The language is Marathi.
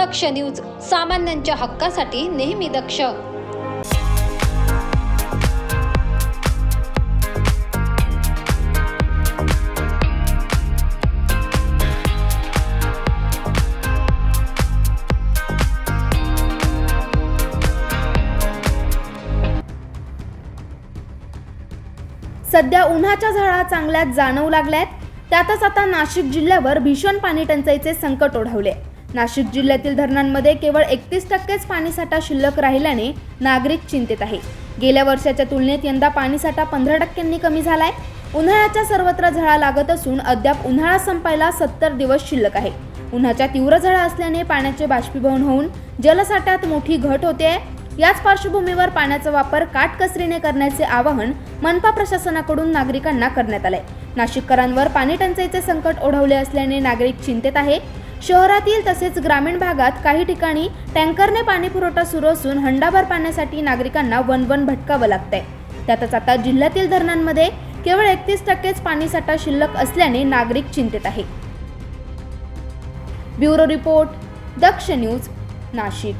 दक्ष न्यूज सामान्यांच्या हक्कासाठी नेहमी दक्ष. सध्या उन्हाच्या झळा चांगल्याच जाणवू लागल्यात. त्यातच आता नाशिक जिल्ह्यावर भीषण पाणी टंचाईचे संकट ओढवले. नाशिक जिल्ह्यातील धरणांमध्ये केवळ एकतीस टक्केच पाणीसाठा शिल्लक राहिल्याने नागरिक चिंतेत आहे. गेल्या वर्षाच्या तुलनेत यंदा पाणीसाठा पंधरा टक्क्यांनी कमी झालाय. उन्हाळ्याच्या सर्वत्र झळा लागत असून अद्याप उन्हाळा संपायला सत्तर दिवस शिल्लक आहे. उन्हाच्या तीव्र झळा असल्याने पाण्याचे बाष्पीभवन होऊन जलसाठ्यात मोठी घट होते याच पार्श्वभूमीवर पाण्याचा वापर काटकसरीने करण्याचे आवाहन मनपा प्रशासनाकडून नागरिकांना करण्यात आलंय. नाशिककरांवर पाणी टंचाईचे संकट ओढवले असल्याने नागरिक चिंतेत आहे. शहरातील तसेच ग्रामीण भागात काही ठिकाणी टँकरने पाणीपुरवठा सुरू असून हंडाभर पाण्यासाठी नागरिकांना वनवन भटकावं लागतंय. त्यातच आता जिल्ह्यातील धरणांमध्ये केवळ एकतीस टक्केच पाणीसाठा शिल्लक असल्याने नागरिक चिंतेत आहे bureau report Daksh news Nashik.